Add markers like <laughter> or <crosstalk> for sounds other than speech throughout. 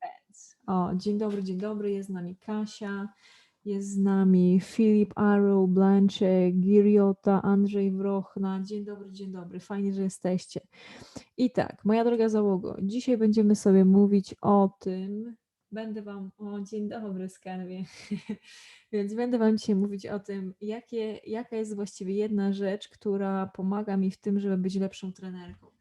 Bands. O, dzień dobry, dzień dobry, jest z nami Kasia, jest z nami Filip Arrow, Blanche, Giriota, Andrzej Wrochna. Dzień dobry, dzień dobry, fajnie, że jesteście. I tak, moja droga załogo, dzisiaj będziemy sobie mówić o tym, będę Wam, o dzień dobry Skarwie, <laughs> więc będę Wam dzisiaj mówić o tym, jakie, jaka jest właściwie jedna rzecz, która pomaga mi w tym, żeby być lepszą trenerką.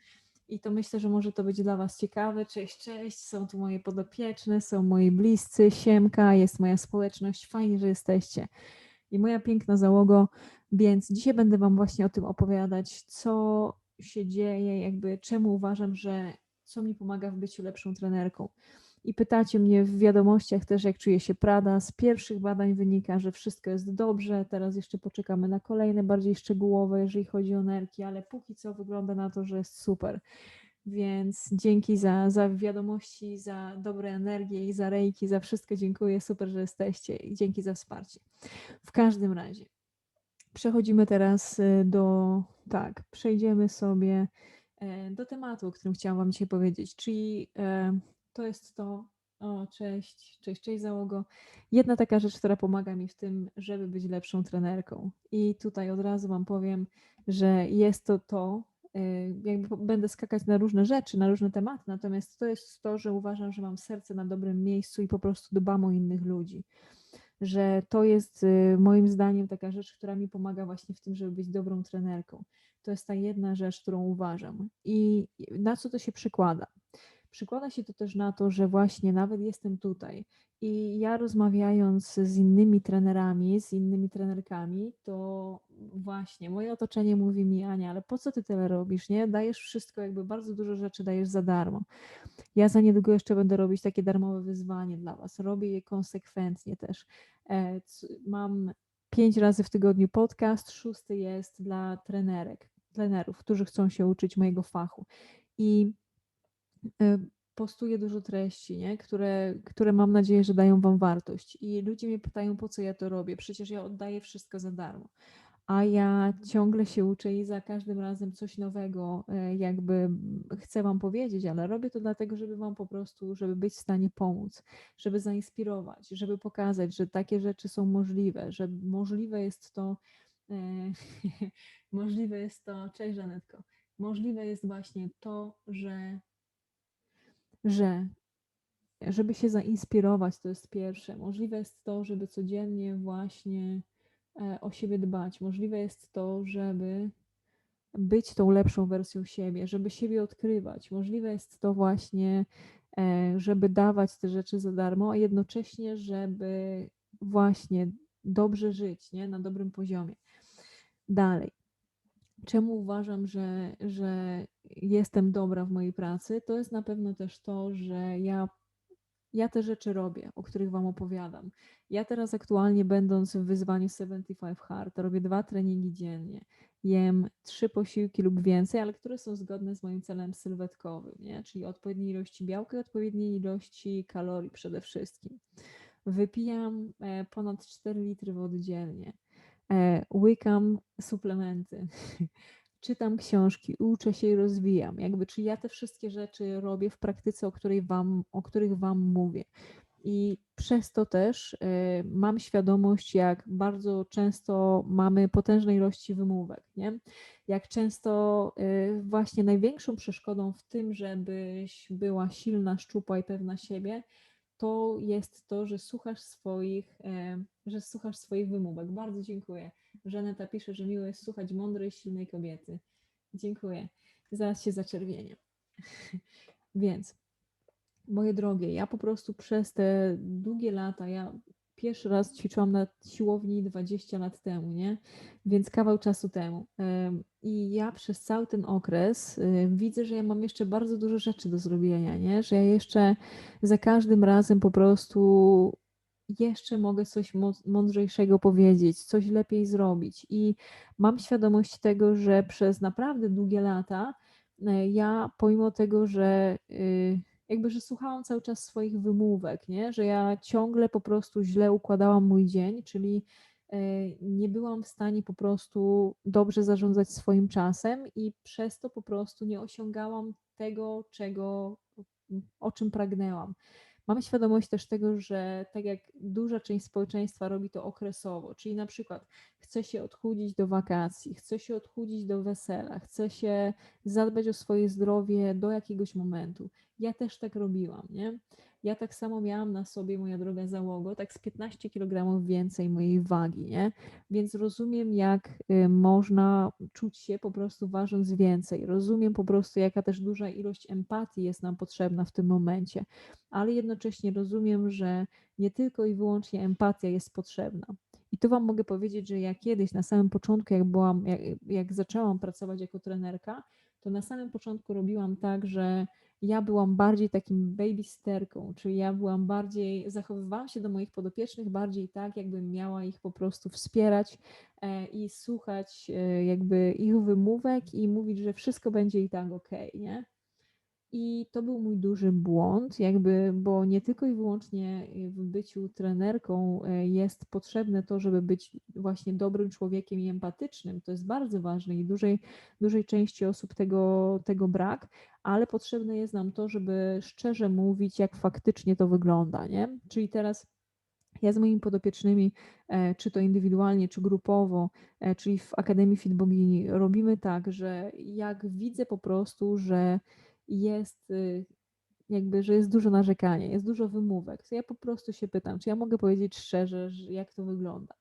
I to myślę, że może to być dla Was ciekawe. Cześć, cześć, są tu moje podopieczne, są moi bliscy, Siemka, jest moja społeczność, fajnie, że jesteście. I moja piękna załogo, więc dzisiaj będę Wam właśnie o tym opowiadać, co się dzieje, jakby czemu uważam, że co mi pomaga w byciu lepszą trenerką. I pytacie mnie w wiadomościach też, jak czuję się Prada. Z pierwszych badań wynika, że wszystko jest dobrze. Teraz jeszcze poczekamy na kolejne, bardziej szczegółowe, jeżeli chodzi o nerki, ale póki co wygląda na to, że jest super. Więc dzięki za, za wiadomości, za dobre energię i za rejki, za wszystko dziękuję. Super, że jesteście i dzięki za wsparcie. W każdym razie przechodzimy teraz y, do, tak, przejdziemy sobie e, do tematu, o którym chciałam Wam dzisiaj powiedzieć, czyli e, to jest to, o cześć, cześć, cześć załogo, jedna taka rzecz, która pomaga mi w tym, żeby być lepszą trenerką. I tutaj od razu Wam powiem, że jest to to, y, jakby będę skakać na różne rzeczy, na różne tematy, natomiast to jest to, że uważam, że mam serce na dobrym miejscu i po prostu dbam o innych ludzi. Że to jest y, moim zdaniem taka rzecz, która mi pomaga właśnie w tym, żeby być dobrą trenerką. To jest ta jedna rzecz, którą uważam. I na co to się przekłada? Przykłada się to też na to, że właśnie nawet jestem tutaj i ja rozmawiając z innymi trenerami, z innymi trenerkami, to właśnie moje otoczenie mówi mi, Ania, ale po co ty tyle robisz, nie? Dajesz wszystko, jakby bardzo dużo rzeczy dajesz za darmo. Ja za niedługo jeszcze będę robić takie darmowe wyzwanie dla was. Robię je konsekwentnie też. E, mam pięć razy w tygodniu podcast, szósty jest dla trenerek, trenerów, którzy chcą się uczyć mojego fachu. I postuję dużo treści, nie? Które, które mam nadzieję, że dają Wam wartość. I ludzie mnie pytają, po co ja to robię? Przecież ja oddaję wszystko za darmo. A ja ciągle się uczę i za każdym razem coś nowego e, jakby chcę Wam powiedzieć, ale robię to dlatego, żeby Wam po prostu, żeby być w stanie pomóc, żeby zainspirować, żeby pokazać, że takie rzeczy są możliwe, że możliwe jest to, e, <laughs> możliwe jest to, cześć Żanetko, możliwe jest właśnie to, że że żeby się zainspirować, to jest pierwsze. Możliwe jest to, żeby codziennie właśnie e, o siebie dbać. Możliwe jest to, żeby być tą lepszą wersją siebie, żeby siebie odkrywać. Możliwe jest to właśnie, e, żeby dawać te rzeczy za darmo, a jednocześnie, żeby właśnie dobrze żyć, nie? na dobrym poziomie. Dalej. Czemu uważam, że, że jestem dobra w mojej pracy? To jest na pewno też to, że ja, ja te rzeczy robię, o których Wam opowiadam. Ja teraz aktualnie będąc w wyzwaniu 75 Hard, robię dwa treningi dziennie. Jem trzy posiłki lub więcej, ale które są zgodne z moim celem sylwetkowym, nie? czyli odpowiedniej ilości białka i odpowiedniej ilości kalorii przede wszystkim. Wypijam e, ponad 4 litry wody dziennie łykam suplementy, <laughs> czytam książki, uczę się i rozwijam. Jakby, czy ja te wszystkie rzeczy robię w praktyce, o, której wam, o których Wam mówię. I przez to też y, mam świadomość, jak bardzo często mamy potężne ilości wymówek, nie? Jak często y, właśnie największą przeszkodą w tym, żebyś była silna, szczupła i pewna siebie, to jest to, że słuchasz swoich, e, że słuchasz swoich wymówek. Bardzo dziękuję. Żaneta pisze, że miło jest słuchać mądrej, silnej kobiety. Dziękuję. Zaraz się zaczerwienię. <laughs> Więc, moje drogie, ja po prostu przez te długie lata, ja pierwszy raz ćwiczyłam na siłowni 20 lat temu, nie? Więc kawał czasu temu. I ja przez cały ten okres widzę, że ja mam jeszcze bardzo dużo rzeczy do zrobienia, nie? Że ja jeszcze za każdym razem po prostu jeszcze mogę coś mądrzejszego powiedzieć, coś lepiej zrobić. I mam świadomość tego, że przez naprawdę długie lata y, ja, pomimo tego, że y, jakby, że słuchałam cały czas swoich wymówek, nie? że ja ciągle po prostu źle układałam mój dzień, czyli e, nie byłam w stanie po prostu dobrze zarządzać swoim czasem i przez to po prostu nie osiągałam tego, czego o czym pragnęłam. Mam świadomość też tego, że tak jak duża część społeczeństwa robi to okresowo, czyli na przykład chce się odchudzić do wakacji, chce się odchudzić do wesela, chce się zadbać o swoje zdrowie do jakiegoś momentu. Ja też tak robiłam, nie? Ja tak samo miałam na sobie, moja droga załogo, tak z 15 kg więcej mojej wagi, nie? Więc rozumiem, jak y, można czuć się po prostu ważąc więcej. Rozumiem po prostu, jaka też duża ilość empatii jest nam potrzebna w tym momencie, ale jednocześnie rozumiem, że nie tylko i wyłącznie empatia jest potrzebna. I tu Wam mogę powiedzieć, że ja kiedyś na samym początku, jak byłam, jak, jak zaczęłam pracować jako trenerka, to na samym początku robiłam tak, że ja byłam bardziej takim babysterką, czyli ja byłam bardziej, zachowywałam się do moich podopiecznych bardziej tak, jakbym miała ich po prostu wspierać e, i słuchać e, jakby ich wymówek i mówić, że wszystko będzie i tak ok, nie? I to był mój duży błąd, jakby, bo nie tylko i wyłącznie w byciu trenerką e, jest potrzebne to, żeby być właśnie dobrym człowiekiem i empatycznym. To jest bardzo ważne i dużej, dużej części osób tego, tego brak, ale potrzebne jest nam to, żeby szczerze mówić, jak faktycznie to wygląda, nie? Czyli teraz ja z moimi podopiecznymi, e, czy to indywidualnie, czy grupowo, e, czyli w Akademii Fit Bogini, robimy tak, że jak widzę po prostu, że jest y, jakby, że jest dużo narzekania, jest dużo wymówek, to ja po prostu się pytam, czy ja mogę powiedzieć szczerze, jak to wygląda.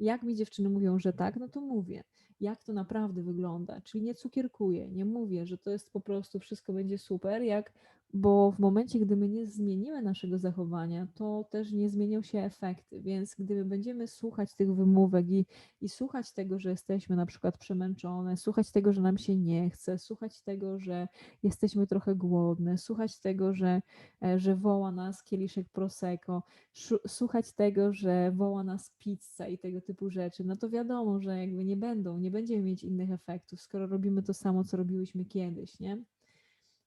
Jak mi dziewczyny mówią, że tak, no to mówię jak to naprawdę wygląda. Czyli nie cukierkuję, nie mówię, że to jest po prostu wszystko będzie super, jak, bo w momencie, gdy my nie zmienimy naszego zachowania, to też nie zmienią się efekty. Więc gdy będziemy słuchać tych wymówek i, i słuchać tego, że jesteśmy na przykład przemęczone, słuchać tego, że nam się nie chce, słuchać tego, że jesteśmy trochę głodne, słuchać tego, że, e, że woła nas kieliszek prosecco, słuchać tego, że woła nas pizza i tego typu rzeczy, no to wiadomo, że jakby nie będą, nie będziemy mieć innych efektów, skoro robimy to samo, co robiłyśmy kiedyś, nie?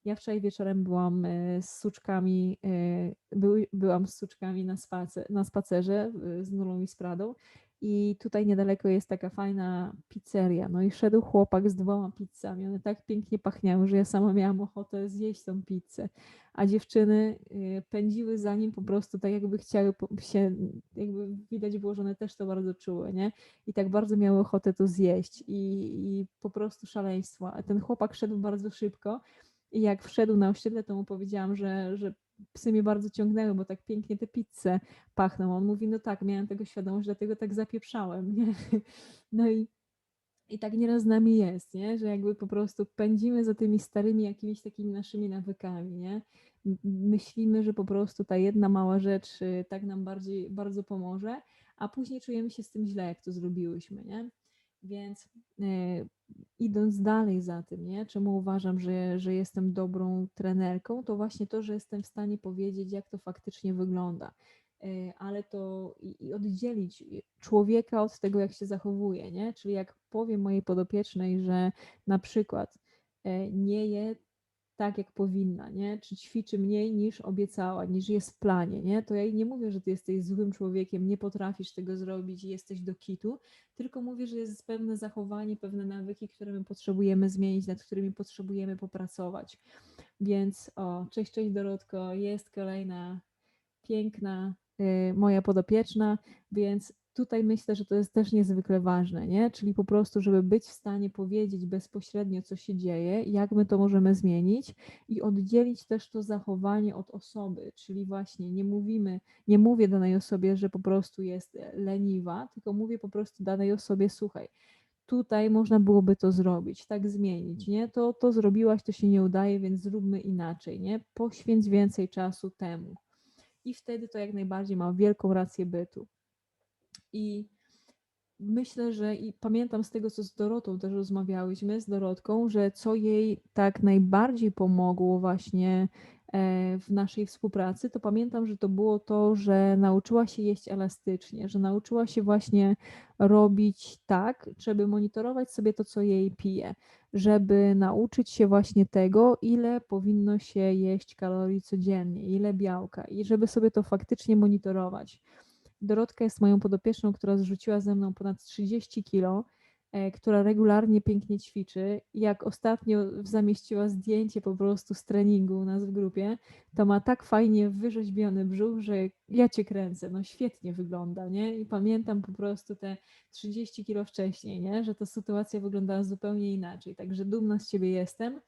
Ja wczoraj wieczorem byłam e, z suczkami, e, by, byłam z suczkami na, spacer, na spacerze e, z Nulą i z Pradą i tutaj niedaleko jest taka fajna pizzeria. No i szedł chłopak z dwoma pizzami. One tak pięknie pachniały, że ja sama miałam ochotę zjeść tą pizzę. A dziewczyny pędziły za nim po prostu tak, jakby chciały się, jakby widać było, że one też to bardzo czuły, nie? I tak bardzo miały ochotę to zjeść. I, i po prostu szaleństwo. A ten chłopak szedł bardzo szybko jak wszedł na osiedle, to mu powiedziałam, że, że psy mnie bardzo ciągnęły, bo tak pięknie te pizze pachną. On mówi, no tak, miałem tego świadomość, dlatego tak zapieprzałem. Nie? No i, i tak nieraz z nami jest, nie? że jakby po prostu pędzimy za tymi starymi jakimiś takimi naszymi nawykami. Nie? Myślimy, że po prostu ta jedna mała rzecz y, tak nam bardziej, bardzo pomoże, a później czujemy się z tym źle, jak to zrobiłyśmy. Nie? Więc e, idąc dalej za tym, nie? czemu uważam, że, że jestem dobrą trenerką, to właśnie to, że jestem w stanie powiedzieć, jak to faktycznie wygląda. E, ale to i, oddzielić człowieka od tego, jak się zachowuje, nie? Czyli jak powiem mojej podopiecznej, że na przykład e, nie je tak, jak powinna, nie? Czy ćwiczy mniej niż obiecała, niż jest w planie, nie? To ja jej nie mówię, że ty jesteś złym człowiekiem, nie potrafisz tego zrobić i jesteś do kitu, tylko mówię, że jest pewne zachowanie, pewne nawyki, które my potrzebujemy zmienić, nad którymi potrzebujemy popracować. Więc o, cześć, cześć Dorotko, jest kolejna piękna y, moja podopieczna, więc tutaj myślę, że to jest też niezwykle ważne, nie? Czyli po prostu, żeby być w stanie powiedzieć bezpośrednio, co się dzieje, jak my to możemy zmienić i oddzielić też to zachowanie od osoby, czyli właśnie nie mówimy, nie mówię danej osobie, że po prostu jest leniwa, tylko mówię po prostu danej osobie, słuchaj, tutaj można byłoby to zrobić, tak zmienić, nie? To, to zrobiłaś, to się nie udaje, więc zróbmy inaczej, nie? Poświęć więcej czasu temu. I wtedy to jak najbardziej ma wielką rację bytu. I myślę, że i pamiętam z tego, co z Dorotą też rozmawiałyśmy, z Dorotką, że co jej tak najbardziej pomogło właśnie e, w naszej współpracy, to pamiętam, że to było to, że nauczyła się jeść elastycznie, że nauczyła się właśnie robić tak, żeby monitorować sobie to, co jej pije, żeby nauczyć się właśnie tego, ile powinno się jeść kalorii codziennie, ile białka i żeby sobie to faktycznie monitorować. Dorotka jest moją podopieczną, która zrzuciła ze mną ponad 30 kilo e, która regularnie pięknie ćwiczy. Jak ostatnio zamieściła zdjęcie po prostu z treningu u nas w grupie, to ma tak fajnie wyrzeźbiony brzuch, że ja cię kręcę. No świetnie wygląda, nie? I pamiętam po prostu te 30 kilo wcześniej, nie? Że ta sytuacja wyglądała zupełnie inaczej. Także dumna z ciebie jestem.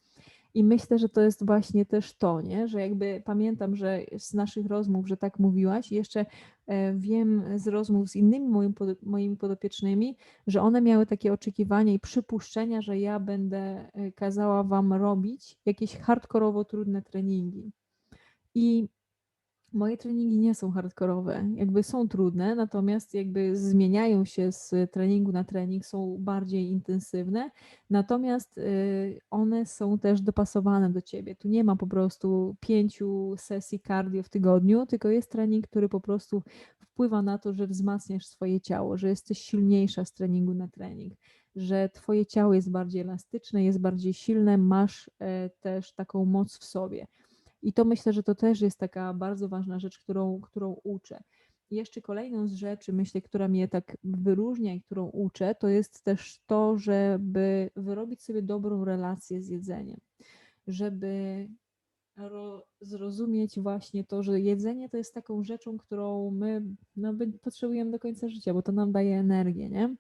I myślę, że to jest właśnie też to, nie? że jakby pamiętam, że z naszych rozmów, że tak mówiłaś, i jeszcze e, wiem z rozmów z innymi moimi, moimi podopiecznymi, że one miały takie oczekiwania i przypuszczenia, że ja będę e, kazała Wam robić jakieś hardkorowo trudne treningi. I Moje treningi nie są hardkorowe, jakby są trudne, natomiast jakby zmieniają się z treningu na trening, są bardziej intensywne, natomiast y, one są też dopasowane do ciebie. Tu nie ma po prostu pięciu sesji cardio w tygodniu, tylko jest trening, który po prostu wpływa na to, że wzmacniasz swoje ciało, że jesteś silniejsza z treningu na trening, że twoje ciało jest bardziej elastyczne, jest bardziej silne, masz e, też taką moc w sobie. I to myślę, że to też jest taka bardzo ważna rzecz, którą, którą uczę. I jeszcze kolejną z rzeczy, myślę, która mnie tak wyróżnia i którą uczę, to jest też to, żeby wyrobić sobie dobrą relację z jedzeniem. Żeby zrozumieć właśnie to, że jedzenie to jest taką rzeczą, którą my no, potrzebujemy do końca życia, bo to nam daje energię, nie?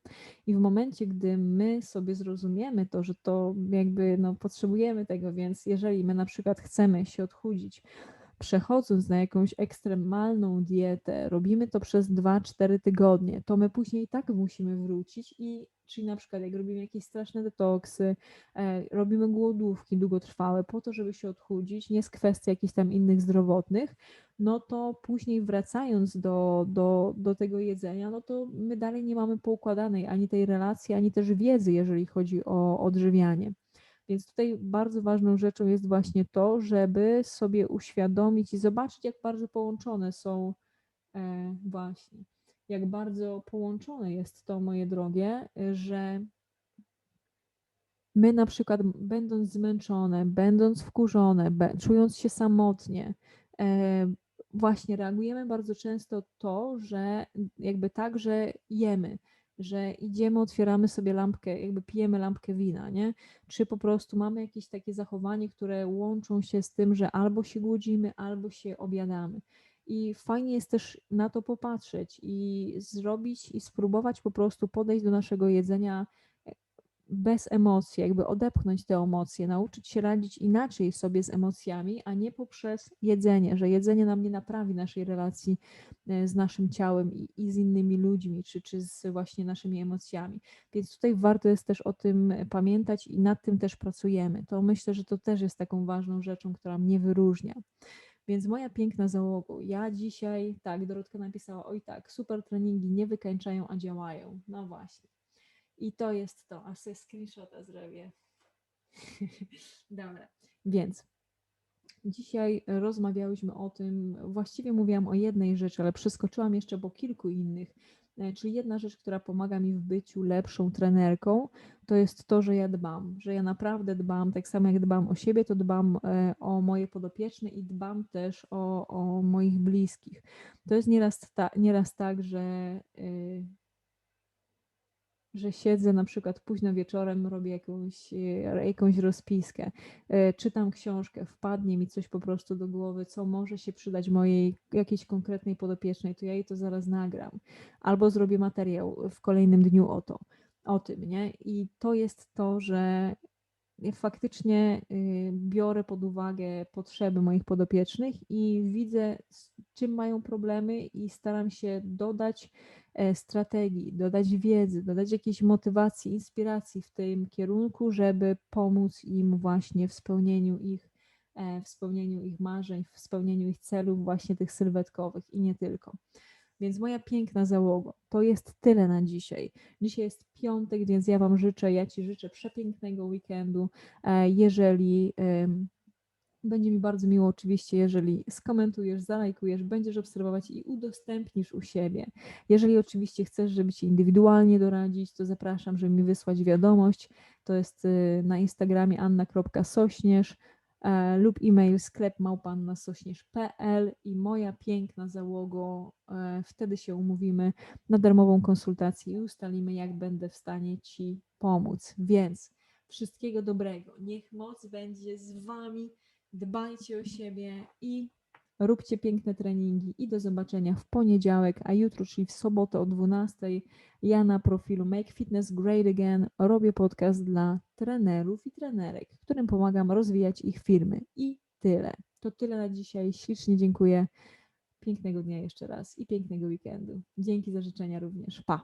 I w momencie, gdy my sobie zrozumiemy to, że to jakby no, potrzebujemy tego, więc jeżeli my na przykład chcemy się odchudzić, przechodząc na jakąś ekstremalną dietę, robimy to przez 2-4 tygodnie, to my później tak musimy wrócić i czyli na przykład jak robimy jakieś straszne detoksy, e, robimy głodówki długotrwałe po to, żeby się odchudzić, nie z kwestii jakichś tam innych zdrowotnych, no to później wracając do, do, do tego jedzenia, no to my dalej nie mamy poukładanej ani tej relacji, ani też wiedzy, jeżeli chodzi o odżywianie. Więc tutaj bardzo ważną rzeczą jest właśnie to, żeby sobie uświadomić i zobaczyć, jak bardzo połączone są e, właśnie, jak bardzo połączone jest to, moje drogie, że my na przykład będąc zmęczone, będąc wkurzone, czując się samotnie, e, właśnie reagujemy bardzo często to, że jakby tak, że jemy że idziemy, otwieramy sobie lampkę, jakby pijemy lampkę wina, nie? Czy po prostu mamy jakieś takie zachowanie, które łączą się z tym, że albo się głodzimy, albo się obiadamy. I fajnie jest też na to popatrzeć i zrobić i spróbować po prostu podejść do naszego jedzenia bez emocji, jakby odepchnąć te emocje, nauczyć się radzić inaczej sobie z emocjami, a nie poprzez jedzenie, że jedzenie nam nie naprawi naszej relacji e, z naszym ciałem i, i z innymi ludźmi, czy, czy z właśnie naszymi emocjami. Więc tutaj warto jest też o tym pamiętać i nad tym też pracujemy. To myślę, że to też jest taką ważną rzeczą, która mnie wyróżnia. Więc moja piękna załoga, ja dzisiaj, tak, Dorotka napisała, oj tak, super treningi nie wykańczają, a działają. No właśnie. I to jest to. A sobie screenshota zrobię. <laughs> Dobra. Więc dzisiaj rozmawiałyśmy o tym, właściwie mówiłam o jednej rzeczy, ale przeskoczyłam jeszcze po kilku innych. E, czyli jedna rzecz, która pomaga mi w byciu lepszą trenerką, to jest to, że ja dbam, że ja naprawdę dbam, tak samo jak dbam o siebie, to dbam e, o moje podopieczne i dbam też o, o moich bliskich. To jest nieraz, ta, nieraz tak, że y, że siedzę na przykład późno wieczorem, robię jakąś, e, jakąś rozpiskę, e, czytam książkę, wpadnie mi coś po prostu do głowy, co może się przydać mojej jakiejś konkretnej podopiecznej, to ja jej to zaraz nagram. Albo zrobię materiał w kolejnym dniu o to, o tym, nie? I to jest to, że faktycznie y, biorę pod uwagę potrzeby moich podopiecznych i widzę, czym mają problemy, i staram się dodać e, strategii, dodać wiedzy, dodać jakiejś motywacji, inspiracji w tym kierunku, żeby pomóc im właśnie w spełnieniu ich, e, w spełnieniu ich marzeń, w spełnieniu ich celów, właśnie tych sylwetkowych i nie tylko. Więc moja piękna załoga, to jest tyle na dzisiaj. Dzisiaj jest piątek, więc ja Wam życzę, ja Ci życzę przepięknego weekendu. E, jeżeli będzie mi bardzo miło oczywiście, jeżeli skomentujesz, zalajkujesz, będziesz obserwować i udostępnisz u siebie. Jeżeli oczywiście chcesz, żeby Ci indywidualnie doradzić, to zapraszam, żeby mi wysłać wiadomość. To jest y, na Instagramie anna.sośnierz e, lub e-mail sklep małpannasośnierz.pl i moja piękna załogo. E, wtedy się umówimy na darmową konsultację i ustalimy, jak będę w stanie Ci pomóc. Więc wszystkiego dobrego. Niech moc będzie z Wami. Dbajcie o siebie i róbcie piękne treningi. I do zobaczenia w poniedziałek, a jutro, czyli w sobotę o 12. Ja na profilu Make Fitness Great Again robię podcast dla trenerów i trenerek, którym pomagam rozwijać ich firmy. I tyle. To tyle na dzisiaj. Ślicznie dziękuję. Pięknego dnia jeszcze raz i pięknego weekendu. Dzięki za życzenia również. Pa.